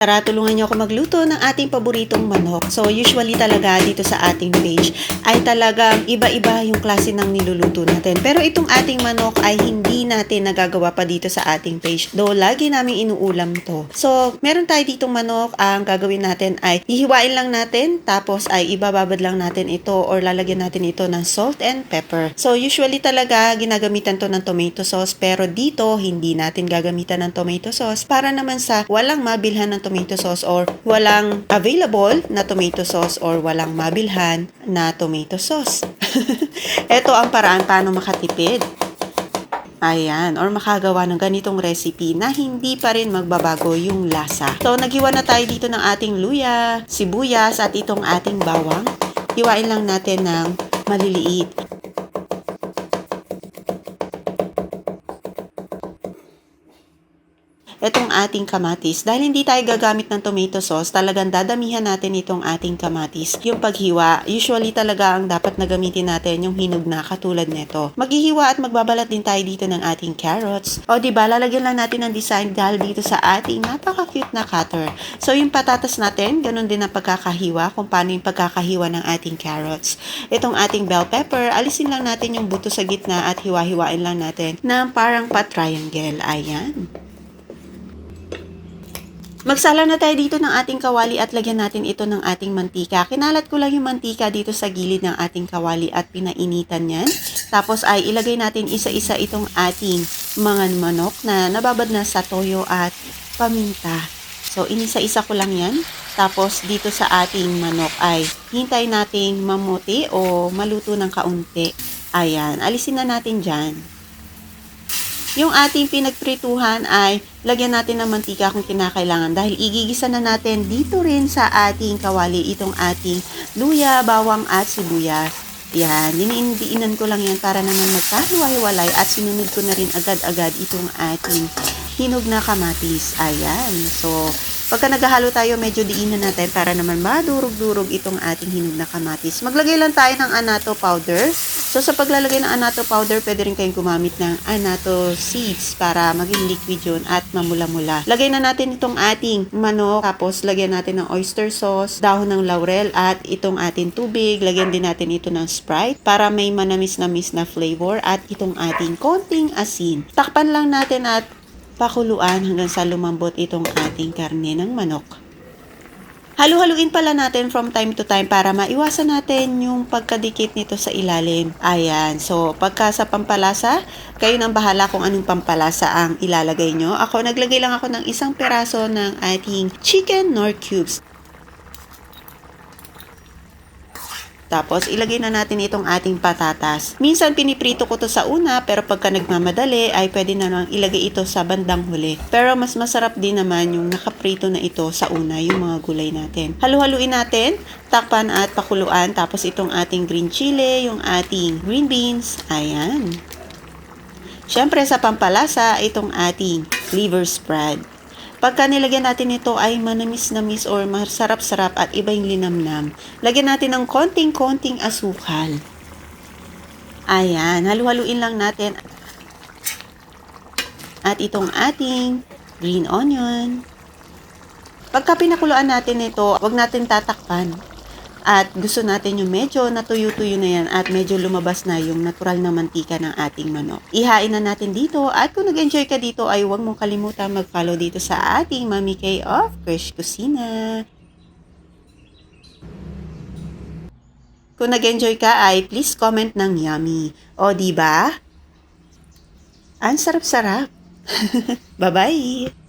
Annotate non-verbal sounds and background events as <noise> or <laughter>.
Tara, tulungan niyo ako magluto ng ating paboritong manok. So, usually talaga dito sa ating page ay talagang iba-iba yung klase ng niluluto natin. Pero itong ating manok ay hindi natin nagagawa pa dito sa ating page. Though, lagi namin inuulam to. So, meron tayo ditong manok. Ang gagawin natin ay hihiwain lang natin, tapos ay ibababad lang natin ito or lalagyan natin ito ng salt and pepper. So, usually talaga ginagamitan to ng tomato sauce. Pero dito, hindi natin gagamitan ng tomato sauce para naman sa walang mabilhan ng tomato sauce or walang available na tomato sauce or walang mabilhan na tomato sauce. <laughs> Ito ang paraan paano makatipid. Ayan, or makagawa ng ganitong recipe na hindi pa rin magbabago yung lasa. So, naghiwa na tayo dito ng ating luya, sibuyas, at itong ating bawang. Hiwain lang natin ng maliliit. Itong ating kamatis. Dahil hindi tayo gagamit ng tomato sauce, talagang dadamihan natin itong ating kamatis. Yung paghiwa, usually talaga ang dapat na gamitin natin yung hinog na katulad nito. Maghihiwa at magbabalat din tayo dito ng ating carrots. O ba lalagyan lang natin ng design dahil dito sa ating napaka-cute na cutter. So yung patatas natin, ganun din ang pagkakahiwa kung paano yung pagkakahiwa ng ating carrots. Itong ating bell pepper, alisin lang natin yung buto sa gitna at hiwa-hiwain lang natin ng parang pa-triangle. Ayan. Magsala na tayo dito ng ating kawali at lagyan natin ito ng ating mantika. Kinalat ko lang yung mantika dito sa gilid ng ating kawali at pinainitan yan. Tapos ay ilagay natin isa-isa itong ating mga manok na nababad na sa toyo at paminta. So inisa-isa ko lang yan. Tapos dito sa ating manok ay hintay nating mamuti o maluto ng kaunti. Ayan, alisin na natin dyan. Yung ating pinagprituhan ay lagyan natin ng mantika kung kinakailangan dahil igigisa na natin dito rin sa ating kawali itong ating luya, bawang at sibuyas. Yan, diniindiinan ko lang yan para naman magkahiwa-hiwalay at sinunod ko na rin agad-agad itong ating hinog na kamatis. Ayan, so Pagka naghahalo tayo, medyo diinan natin para naman madurog-durog itong ating hinog na kamatis. Maglagay lang tayo ng anato powder. So, sa paglalagay ng anato powder, pwede rin kayong gumamit ng anato seeds para maging liquid yun at mamula-mula. Lagay na natin itong ating manok, tapos lagyan natin ng oyster sauce, dahon ng laurel, at itong ating tubig. Lagyan din natin ito ng Sprite para may manamis-namis na flavor at itong ating konting asin. Takpan lang natin at pakuluan hanggang sa lumambot itong ating karne ng manok. Halu-haluin pala natin from time to time para maiwasan natin yung pagkadikit nito sa ilalim. Ayan. So, pagka sa pampalasa, kayo nang bahala kung anong pampalasa ang ilalagay nyo. Ako, naglagay lang ako ng isang peraso ng ating chicken nor cubes. Tapos, ilagay na natin itong ating patatas. Minsan, piniprito ko to sa una, pero pagka nagmamadali, ay pwede na lang ilagay ito sa bandang huli. Pero mas masarap din naman yung nakaprito na ito sa una, yung mga gulay natin. Halu-haluin natin, takpan at pakuluan. Tapos, itong ating green chili, yung ating green beans. Ayan. Siyempre, sa pampalasa, itong ating liver spread. Pagka nilagyan natin ito ay manamis-namis or masarap-sarap at iba yung linamnam. Lagyan natin ng konting-konting asukal. Ayan, halu-haluin lang natin. At itong ating green onion. Pagka pinakuluan natin ito, wag natin tatakpan. At gusto natin yung medyo natuyo-tuyo na yan at medyo lumabas na yung natural na mantika ng ating manok. Ihain na natin dito at kung nag-enjoy ka dito ay huwag mong kalimutan mag-follow dito sa ating Mami K of Krish Kusina. Kung nag-enjoy ka ay please comment ng yummy. O, di ba? Ang sarap-sarap. <laughs> Bye-bye!